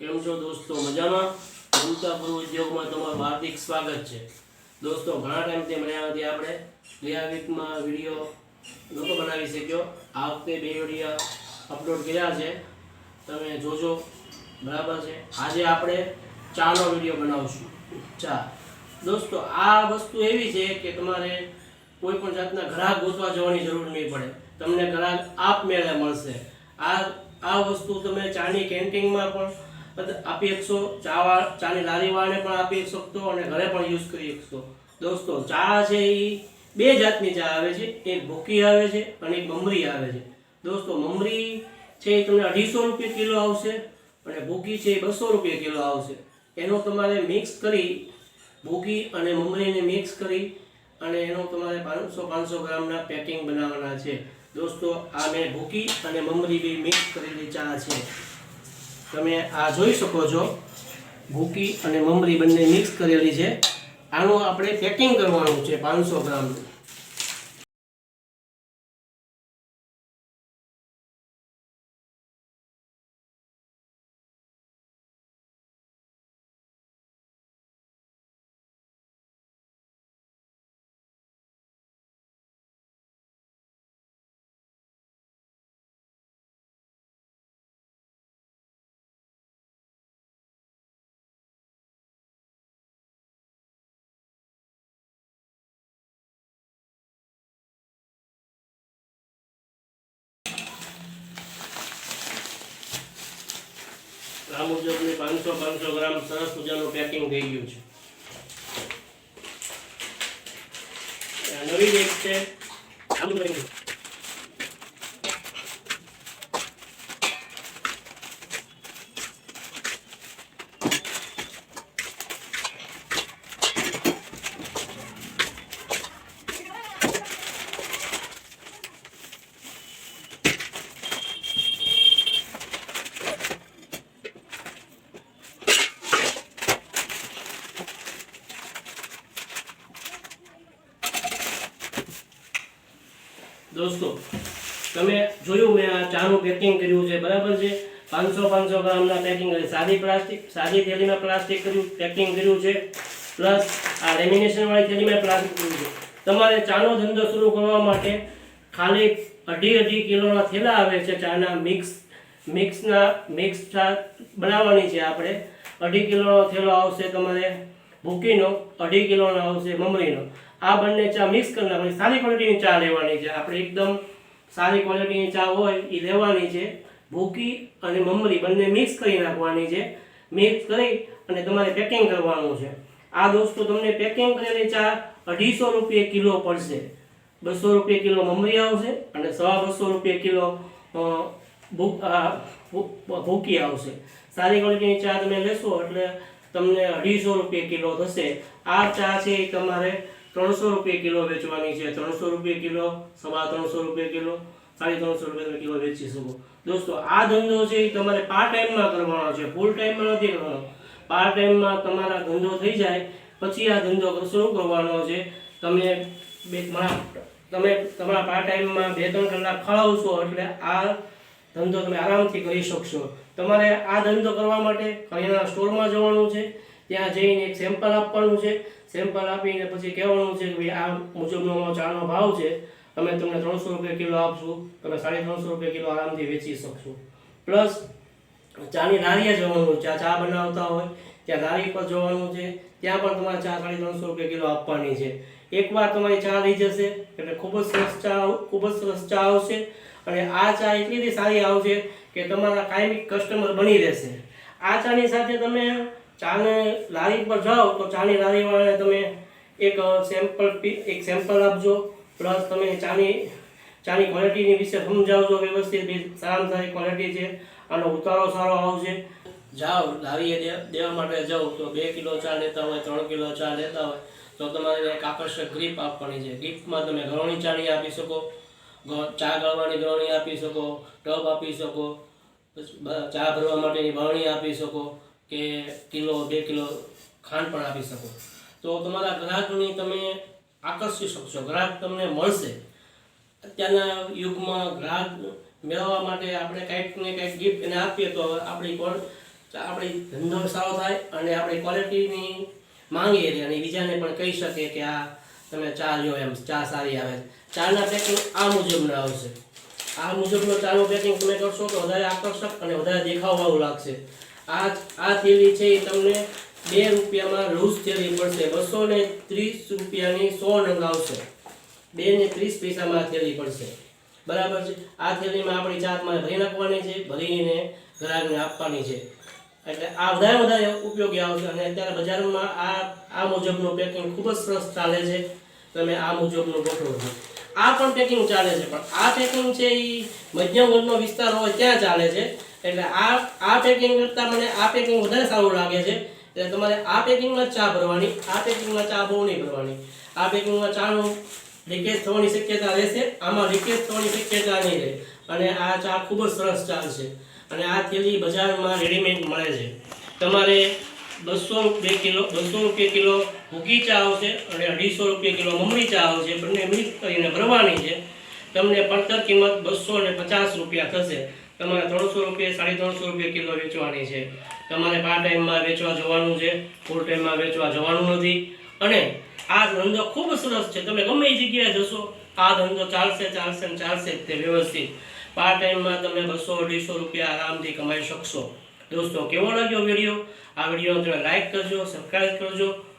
કેમ છો દોસ્તો? મજામાં? મમતા પૂર્વ ઉદ્યોગમાં તમારું હાર્દિક સ્વાગત છે. દોસ્તો, ઘણા ટાઈમથી મળ્યા નથી આપણે. ગયા વીકમાં વીડિયો નહોતો બનાવી શક્યો. આ વખતે બે વીડિયો અપલોડ કર્યા છે. તમે જોજો. બરાબર છે? આજે આપણે ચાનો વીડિયો બનાવશું. ચા. દોસ્તો, આ વસ્તુ એવી છે કે તમારે કોઈ પણ જાતના ગ્રાહક ગોતવા જવાની જરૂર નહીં પડે. તમને ગ્રાહક આપમેળે મળશે. આ આ વસ્તુ તમે ચાની કેન્ટીનમાં પણ આપી શકશો ચા ચાની લારીવાળાને પણ આપી શકશો અને ઘરે પણ યુઝ કરી શકશો દોસ્તો, ચા છે એ બે જાતની ચા આવે છે. એક ભૂકી આવે છે અને એક મમરી આવે છે. દોસ્તો, મમરી છે એ તમને અઢીસો રૂપિયા કિલો આવશે અને ભૂકી છે એ બસો રૂપિયા કિલો આવશે. એનો તમારે મિક્સ કરી ભૂકી અને મમરીને મિક્સ કરી અને એનો તમારે પાંચસો પાંચસો ગ્રામના પેકિંગ બનાવવાના છે. દોસ્તો, આ મેં ભૂકી અને મમરી બી મિક્સ કરેલી ચા છે. તમે આ જોઈ શકો છો. ભૂકી અને મમરી બંને મિક્સ કરેલી છે. આનું આપણે પેકિંગ કરવાનું છે પાંચસો ગ્રામનું. આ મુજબની પાંચસો પાંચસો ગ્રામ સરસ મજાનું પેકિંગ થઈ ગયું છે. નવી એક છે. આ દોસ્તો, તમે જોયું મેં આ ચાનું પેકિંગ કર્યું છે, બરાબર છે? પાંચસો પાંચસો ગ્રામના પેકિંગ સાદી પ્લાસ્ટિક, સાદી થેલીમાં પ્લાસ્ટિક કર્યું પેકિંગ કર્યું છે. પ્લસ આ રેમિનેશનવાળી થેલીમાં પ્લાસ્ટિક કર્યું છે. તમારે ચાનો ધંધો શરૂ કરવા માટે ખાલી અઢી અઢી કિલોના થેલા આવે છે ચાના મિક્સ મિક્સના મિક્સ ચા બનાવવાની છે આપણે. અઢી કિલોનો થેલો આવશે તમારે ભૂકીનો, અઢી કિલોનો આવશે મમરીનો. આ બંને ચા મિક્સ કરી નાખવાની. સારી ક્વોલિટીની ચા લેવાની છે. આપણે એકદમ સારી ક્વોલિટીની ચા હોય એ લેવાની છે. ભૂકી અને મમરી બંને મિક્સ કરી નાખવાની છે. મિક્સ કરી અને તમારે પેકિંગ કરવાનું છે. આ દોસ્તો તમને પેકિંગ કરેલી ચા અઢીસો રૂપિયા કિલો પડશે. બસો રૂપિયા કિલો મમરી આવશે અને સવા બસો રૂપિયા કિલો અ, ભૂ- આ, ભૂ- ભૂકી આવશે. સારી ક્વોલિટીની ચા તમે લેશો એટલે તમને અઢીસો રૂપિયા કિલો થશે. આ ચા છે એ તમારે ત્રણસો રૂપિયા કિલો વેચવાની છે. ત્રણસો રૂપિયા કિલો, સવા ત્રણસો રૂપિયા કિલો, સાડી ત્રણસો રૂપિયા કિલો વેચી શકો. દોસ્તો, આ ધંધો છે એ તમારે પાર્ટ ટાઈમમાં કરવાનો છે. ફૂલ ટાઈમમાં નથી કરવાનો. પાર્ટ ટાઈમમાં તમારા ધંધો થઈ જાય, પછી આ ધંધો શરૂ કરવાનો છે. તમે બે તમે તમારા પાર્ટ ટાઈમમાં બે, ત્રણ કલાક ફાળવશો એટલે આ ધંધો તમે આરામથી કરી શકશો. તમારે આ ધંધો કરવા માટે કરિયાના સ્ટોરમાં જવાનું છે. ત્યાં જઈને એક સેમ્પલ આપવાનું છે. સેમ્પલ આપીને પછી કહેવાનું છે કે ભાઈ આ મુજબનો અમારો ચાનો ભાવ છે, અમે તમને ત્રણસો રૂપિયા કિલો આપશું, તમે સાડી ત્રણસો રૂપિયા કિલો આરામથી વેચી શકશો. પ્લસ ચાની લારીએ જવાનું ચા ચા બનાવતા હોય, ત્યાં લારી પર જવાનું છે, ત્યાં પણ તમારે ચા સાડી ત્રણસો રૂપિયા કિલો આપવાની છે. એકવાર તમારી ચા લઈ જશે, એટલે ખૂબ જ સરસ ચા ખૂબ જ સરસ ચા આવશે, અને આ ચા એટલી બધી સારી આવશે કે તમારા કાયમી કસ્ટમર બની રહેશે. આ ચાની સાથે તમે ચાને લારી પર જાઓ તો ચાની લારીવાળાને તમે એક સેમ્પલ એક સેમ્પલ આપજો. પ્લસ તમે ચાની ચાની ક્વોલિટીની વિશે સમજાવજો વ્યવસ્થિત. બી સારામાં સારી ક્વોલિટી છે. આનો ઉતારો સારો આવશે. જાઓ, લારીએ દેવા માટે જાઓ. તો બે કિલો ચા લેતા હોય, ત્રણ કિલો ચા લેતા હોય, તો તમારે એક આકર્ષક ગ્રીપ આપવાની છે. ગિફ્ટમાં તમે ગળણી ચાણી આપી શકો ચા ગળવાની ગળણી આપી શકો, ટબ આપી શકો ચા ભરવા માટેની બરણી આપી શકો. કે કિલો, બે કિલો ખાંડ પણ આપી શકો. તો તમારા ગ્રાહકની તમે આકર્ષી શકશો. ગ્રાહક તમને મળશે. અત્યારના યુગમાં ગ્રાહક મેળવવા માટે આપણે કંઈક ને કંઈક ગિફ્ટ એને આપીએ તો આપણી કોણ આપણી ધંધો સારો થાય અને આપણી ક્વોલિટીની માંગીએ રહે અને બીજાને પણ કહી શકે કે આ તમે ચા લ્યો એમ. ચા સારી આવે ચાના પેકિંગ આ મુજબના આવશે. આ મુજબનો ચાનું પેકિંગ તમે કરશો તો વધારે આકર્ષક અને વધારે દેખાવવાળું લાગશે. આ આ થેલી છે એ તમને બે રૂપિયામાં લૂઝ થેલી પડશે બસો ને ત્રીસ રૂપિયાની સો નંગ આવશે. બે ને ત્રીસ પૈસામાં આ થેલી પડશે બરાબર છે? આ થેલીમાં આપણી જાતમાં ભરી નાખવાની છે, ભરીને ગ્રાહકને આપવાની છે. એટલે આ વધારે વધારે ઉપયોગી આવશે. અને અત્યારે બજારમાં આ આ મુજબનું પેકિંગ ખૂબ જ સરસ ચાલે છે. તમે આ મુજબનું ગોઠવો છો. આ પણ પેકિંગ ચાલે છે. પણ આ પેકિંગ છે એ મધ્યમ વર્ગનો વિસ્તાર હોય ત્યાં ચાલે છે. એટલે આ આ પેકિંગ કરતાં મને આ પેકિંગ વધારે સારું લાગે છે. એટલે તમારે આ પેકિંગમાં ચા ભરવાની, આ પેકિંગમાં ચા બહુ નહીં ભરવાની. આ પેકિંગમાં ચાનું લીકેજ થવાની શક્યતા રહેશે, આમાં લીકેજ થવાની શક્યતા નહીં રહે. અને આ ચા ખૂબ જ સરસ ચાલશે અને આ થેલી બજારમાં રેડીમેડ મળે છે. તમારે બસો બે કિલો, બસો રૂપિયા કિલો ભૂકી ચા આવશે અને અઢીસો રૂપિયા કિલો મમરી ચા આવશે. બંને મિક્સ કરીને ભરવાની છે. તમને પડતર કિંમત બસો ને પચાસ રૂપિયા થશે. તમારે ત્રણસો રૂપિયા, સાડી ત્રણસો રૂપિયા કિલો વેચવાની છે. તમારે પાર્ટ ટાઈમમાં વેચવા જવાનું છે ફૂલ ટાઈમમાં વેચવા જવાનું નથી. અને આ ધંધો ખૂબ સરસ છે. તમે ગમે એ જગ્યાએ જશો, આ ધંધો ચાલશે ચાલશે ને ચાલશે તે વ્યવસ્થિત. પાર્ટ ટાઈમમાં તમે બસો, અઢીસો રૂપિયા આરામથી કમાઈ શકશો. દોસ્તો, કેવો લાગ્યો વીડિયો? આ વીડિયો તમે લાઈક કરજો સબસ્ક્રાઈબ કરજો.